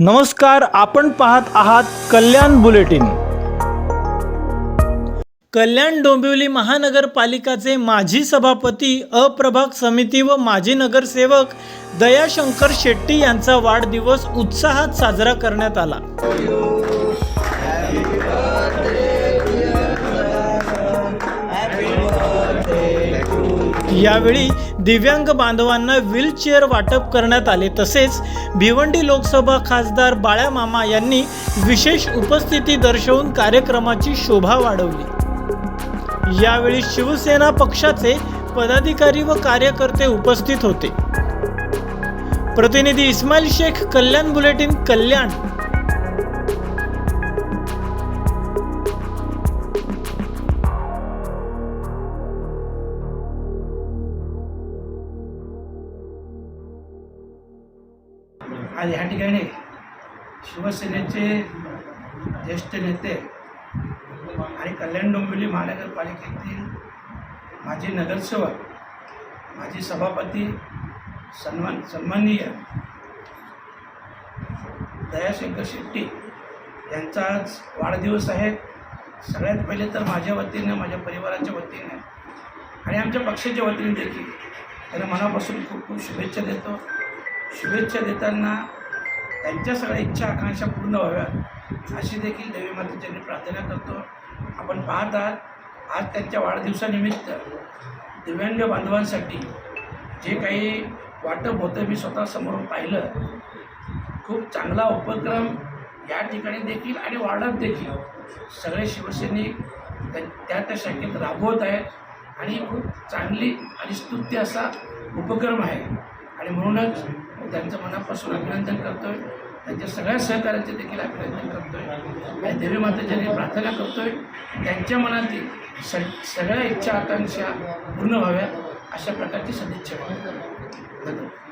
नमस्कार आपण पाहत आहात कल्याण बुलेटिन. कल्याण डोंबिवली महानगरपालिकाचे माजी सभापती अप्रभाग समिती व माजी नगरसेवक दयाशंकर शेट्टी यांचा वाढदिवस उत्साहात साजरा करण्यात आला. यावेळी दिव्यांग बांधवांना व्हीलचेअर वाटप करण्यात आले. तसेच भिवंडी लोकसभा खासदार बाळ्या मामा यांनी विशेष उपस्थिती दर्शवून कार्यक्रमाची शोभा वाढवली. यावेळी शिवसेना पक्षाचे पदाधिकारी व कार्यकर्ते उपस्थित होते. प्रतिनिधी इस्माईल शेख कल्याण बुलेटिन कल्याण. आज ह्या ठिकाणी शिवसेनेचे ज्येष्ठ नेते आणि कल्याण डोंबिवली महानगरपालिकेतील माजी नगरसेवक माजी सभापती सन्मान सन्माननीय दयाशंकर शेट्टी यांचा आज वाढदिवस आहे. सगळ्यात पहिले तर माझ्या वतीनं माझ्या परिवाराच्या वतीनं आणि आमच्या पक्षाच्या वतीने देखील. त्यांना मनापासून खूप खूप शुभेच्छा देतो. शुभेच्छा देताना त्यांच्या सगळ्या इच्छा आकांक्षा पूर्ण व्हाव्यात अशी देखील देवी मातेच्या प्रार्थना करतो. आपण पाहत आहात आज त्यांच्या वाढदिवसानिमित्त दिव्यांग बांधवांसाठी जे काही वाटप होतं मी स्वतः समोरून पाहिलं. खूप चांगला उपक्रम या ठिकाणी देखील आणि वाढत देखील. सगळे शिवसैनिक त्या त्या त्या शाखेत राबवत आहेत आणि खूप चांगली आणि स्तुत्य असा उपक्रम आहे. आणि म्हणूनच त्यांचं मनापासून अभिनंदन करतोय. त्यांच्या सगळ्या सहकार्याचे देखील अभिनंदन करतोय. आणि देवी मातेच्या प्रार्थना करतोय. त्यांच्या मनातील स सगळ्या इच्छा आकांक्षा पूर्ण व्हाव्या अशा प्रकारची सदिच्छा. धन्यवाद.